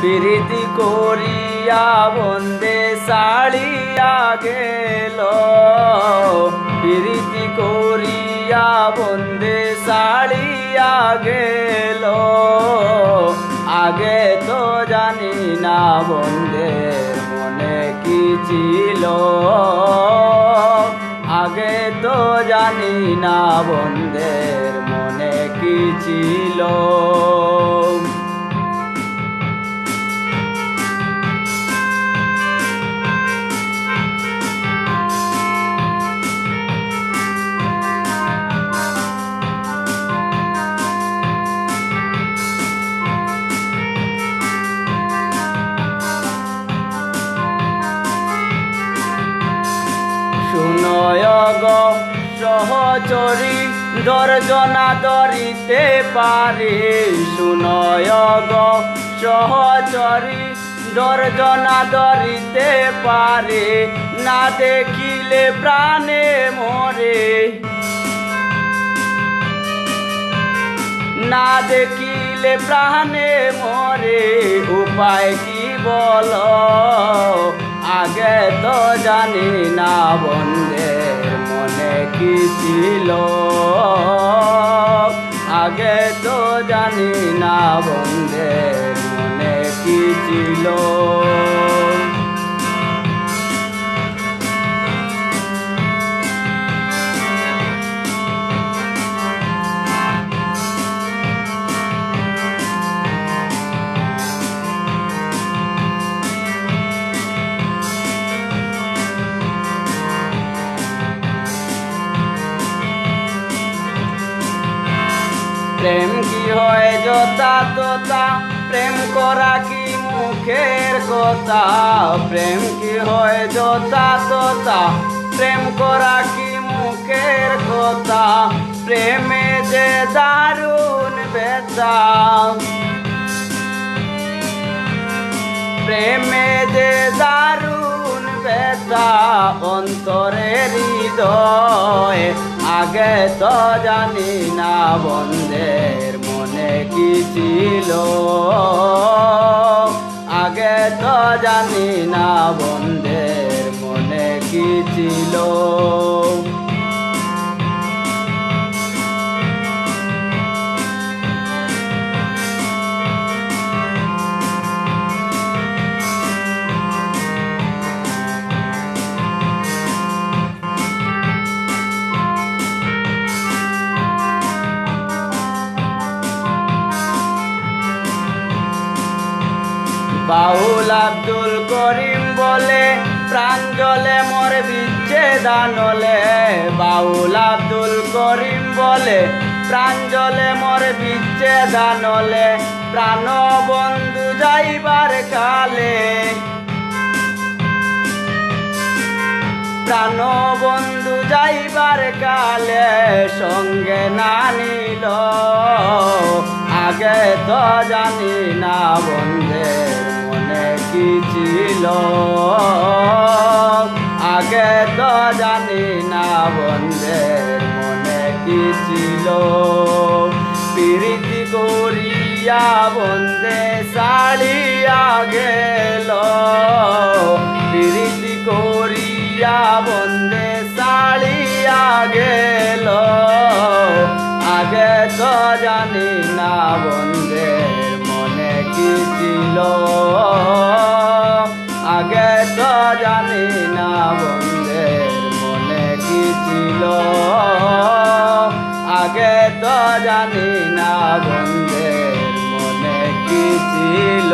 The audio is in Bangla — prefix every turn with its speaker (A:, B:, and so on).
A: প্রীতি করিয়া বন্দে সাড়িয়া গেল। প্রীতি করিয়া বন্দে সাড়িয়া গেল। আগে তো জানি না বন্দের মনে কি ছিল। আগে তো জানি না বন্দের মনে কি ছিল। সহচরী দর্জনা দরিতে পারে শুনয় গো। সহচরী দর্জনা দরিতে পারে, না দেখিলে প্রাণে মরে। না দেখিলে প্রাণে মরে, উপায় কি বল? আগে তো জানি না কি ছিল আগে তো জানি না বন্ধে মনে কি ছিল। প্রেম কি হয় যতা তোতা প্রেম করা কি মুখের কথা? প্রেম কি হয় যতা তোতা প্রেম করা কি মুখের কথা? প্রেমে যে দারুণ বেতা প্রেমে যে দারুণ বেতা অন্তরের হৃদয় আগে তো জানি না বন্ধের মনে কি ছিল। আগে তো জানি না বন্ধের মনে কি ছিল। বাউল আব্দুল করিম বলে প্রাণ জলে মোর বিচ্ছেদানলে বাউল আব্দুল করিম বলে প্রাণ জলে মোর বিচ্ছেদানলে প্রাণ বন্ধু যাইবার কালে। প্রাণ বন্ধু যাইবার কালে সঙ্গে না নিল। আগে তো জানি না কি ছিল আগে তো জানি না বন্ধের মনে কি ছিল। প্রীতি করিয়া বন্দে সাড়িয়া গেল। প্রীতি করিয়া বন্দে সাড়িয়া গেল। আগে তো জানি না কি ছিল আগে তো জানি না বন্ধের মনে কি ছিল। আগে তো জানি না বন্ধের মনে কি ছিল।